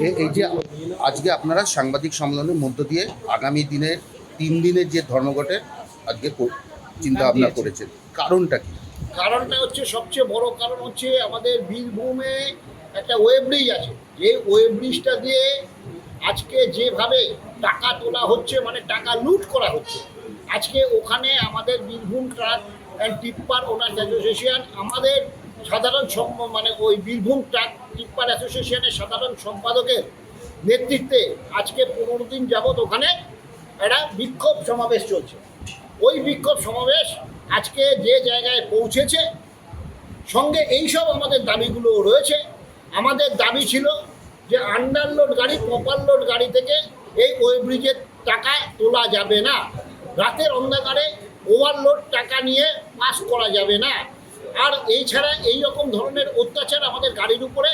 এই যে আজকে আপনারা সাংবাদিক সম্মেলনের মধ্য দিয়ে আগামী দিনের তিন দিনের যে ধর্মঘটের আজকে চিন্তা ভাবনা করেছেন। কারণটা কি? কারণটা হচ্ছে সবচেয়ে বড় কারণ হচ্ছে আমাদের বীরভূমে একটা ওয়েব ব্রিজ আছে। যে ওয়েব ব্রিজটা দিয়ে আজকে যেভাবে টাকা তোলা হচ্ছে মানে টাকা লুট করা হচ্ছে আজকে ওখানে আমাদের Birbhum truck and tipper owner association আমাদের সাধারণ মানে ওই বীরভূম ট্রাক টিপ্পার অ্যাসোসিয়েশনের সাধারণ সম্পাদকের নেতৃত্বে আজকে পনেরো দিন যাবৎ ওখানে একটা বিক্ষোভ সমাবেশ চলছে। ওই বিক্ষোভ সমাবেশ আজকে যে জায়গায় পৌঁছেছে, সঙ্গে এইসব আমাদের দাবিগুলো রয়েছে। আমাদের দাবি ছিল যে আন্ডারলোড গাড়ি লোড গাড়ি থেকে এই ওই ব্রিজের টাকা তোলা যাবে না। রাতের অন্ধকারে ওভারলোড টাকা নিয়ে পাস করা যাবে না। আর এই ছাড়া এই রকম ধরনের অত্যাচার আমাদের গাড়ির উপরে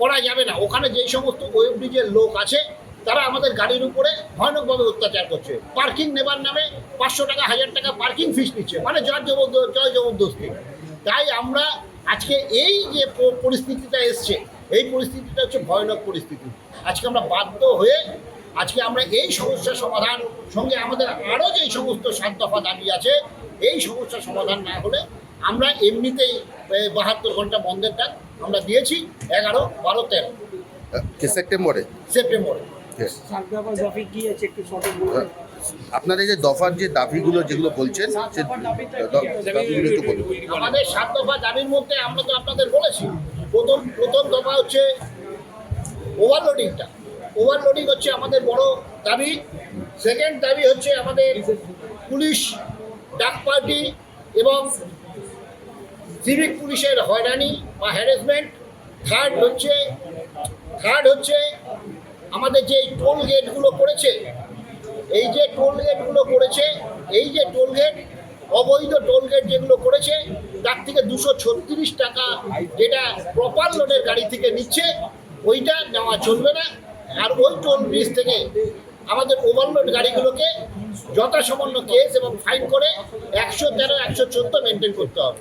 করা যাবে না। ওখানে যেই সমস্ত ওয়েব ব্রিজের লোক আছে, তারা আমাদের গাড়ির উপরে ভয়ানকভাবে অত্যাচার করছে। পার্কিং নেবার নামে পাঁচশো টাকা, হাজার টাকা পার্কিং ফিস নিচ্ছে মানে জয় জবরদস্ত জয় জবরদস্তি। তাই আমরা আজকে এই যে পরিস্থিতিটা এসছে, এই পরিস্থিতিটা হচ্ছে ভয়ানক পরিস্থিতি। আজকে আমরা বাধ্য হয়ে আজকে আমরা এই সমস্যার সমাধান সঙ্গে আমাদের আরও যে সমস্ত সাত দফা দাবি আছে এই সমস্যার সমাধান না হলে আমরা এমনিতেই বাহাত্তর ঘণ্টা বন্ধের ডাক আমরা দিয়েছি এগারো বারো তেরো। সেপ্টেম্বরে? সেপ্টেম্বরে। Yes. সাতদফা দফি কি আছে একটু সঠিক বলুন। আপনার এই যে দফার যে দাবিগুলো যেগুলো বলছেন দাবিগুলো একটু বলুন। আমাদের সাত দফা দাবির মধ্যে আমরা তো আপনাদের বলেছি প্রথম প্রথম দফা হচ্ছে ওভারলোডিংটা ওভারলোডিং হচ্ছে আমাদের বড় দাবি। সেকেন্ড দাবি হচ্ছে আমাদের পুলিশ, ডাক পার্টি এবং সিভিক পুলিশের হয়রানি বা হ্যারাসমেন্ট থার্ড হচ্ছে থার্ড হচ্ছে আমাদের যে টোল গেটগুলো করেছে, এই যে টোল গেটগুলো করেছে, এই যে টোল গেট অবৈধ টোল গেট যেগুলো করেছে, তার থেকে দুশো ছত্রিশ টাকা যেটা প্রপার লোডের গাড়ি থেকে নিচ্ছে, ওইটা নেওয়া চলবে না। আর ওই টোল ব্রিজ থেকে আমাদের ওভারলোড গাড়িগুলোকে যথাসামান্য কেস এবং ফাইন করে একশো তেরো একশো চোদ্দ মেনটেন করতে হবে।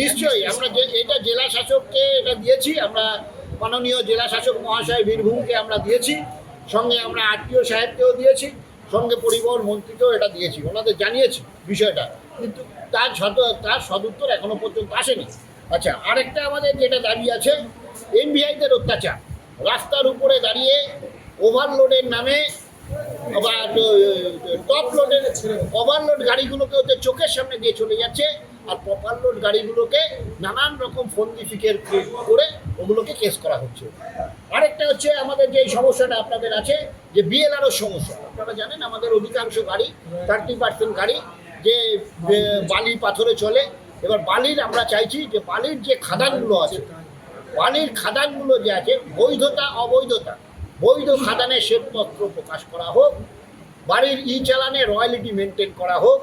নিশ্চয়ই আমরা এটা জেলা শাসককে এটা দিয়েছি আমরা মাননীয় জেলা শাসক মহাশয় বীরভূমকে আমরা দিয়েছি সঙ্গে আমরা আত্মীয় সাহেবকেও দিয়েছি সঙ্গে পরিবহন মন্ত্রীকেও এটা দিয়েছি ওনাদের জানিয়েছি বিষয়টা কিন্তু তার সদ তার সদুত্তর এখনও পর্যন্ত আসেনি। আচ্ছা আরেকটা আমাদের যেটা দাবি আছে এমভিআইদের অত্যাচার। রাস্তার উপরে দাঁড়িয়ে ওভারলোডের নামে বা টপ লোডের ওভারলোড গাড়িগুলোকে ওদের চোখের সামনে দিয়ে চলে যাচ্ছে আর প্রপার লোড গাড়িগুলোকে নানান রকম ফন্দি ফিকের করে ওগুলোকে কেস করা হচ্ছে। আরেকটা হচ্ছে আমাদের যে সমস্যাটা আপনাদের আছে, যে বিএলআরও সমস্যা। আপনারা জানেন আমাদের অধিকাংশ গাড়ি থার্টি পার্সেন্ট গাড়ি যে বালি পাথরে চলে। এবার বালির আমরা চাইছি যে বালির যে খাদানগুলো আছে, বালির খাদানগুলো যে আছে, বৈধতা, অবৈধতা, বৈধ খাদানে শ্বেতপত্র প্রকাশ করা হোক বাড়ির ই চালানে রয়্যালিটি মেনটেন করা হোক,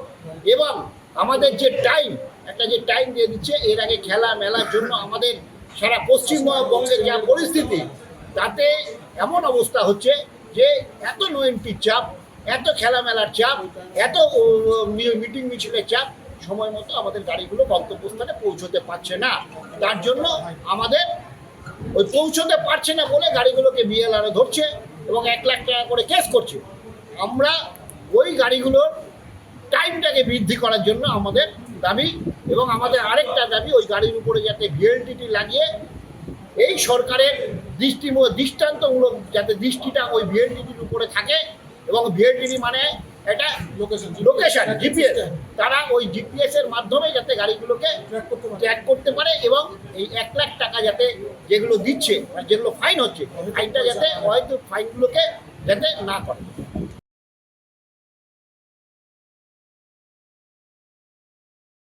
এবং আমাদের যে টাইম, একটা যে টাইম দিয়ে দিচ্ছে, এর আগে খেলা মেলার জন্য আমাদের সারা পশ্চিমবঙ্গের যা পরিস্থিতি, তাতে এমন অবস্থা হচ্ছে যে এত নো এন্ট্রির চাপ, এত খেলা মেলার চাপ, এত মিটিং মিছিলের চাপ সময় মতো আমাদের গাড়িগুলো গন্তব্যস্থানে পৌঁছতে পারছে না। তার জন্য আমাদের ওই পৌঁছতে পারছে না বলে গাড়িগুলোকে বিএলআরও ধরছে এবং এক লাখ টাকা করে কেস করছে। আমরা ওই গাড়িগুলোর টাইমটাকে বৃদ্ধি করার জন্য আমাদের দাবি এবং আমাদের আরেকটা দাবি, ওই গাড়ির উপরে যাতে ভিএলটিটি লাগিয়ে এই সরকারের দৃষ্টি দৃষ্টান্তমূলক যাতে দৃষ্টিটা ওই ভিএলটিটির উপরে থাকে এবং ভিএলটিটি মানে এটা লোকেশন লোকেশন জিপিএস তারা ওই জিপিএস এর মাধ্যমে যাতে গাড়িগুলোকে ট্র্যাক করতে পারে। এবং এই এক লাখ টাকা যাতে যেগুলো দিচ্ছে যেগুলো ফাইন হচ্ছে ফাইনটা যাতে হয়তো ফাইনগুলোকে যাতে না করে।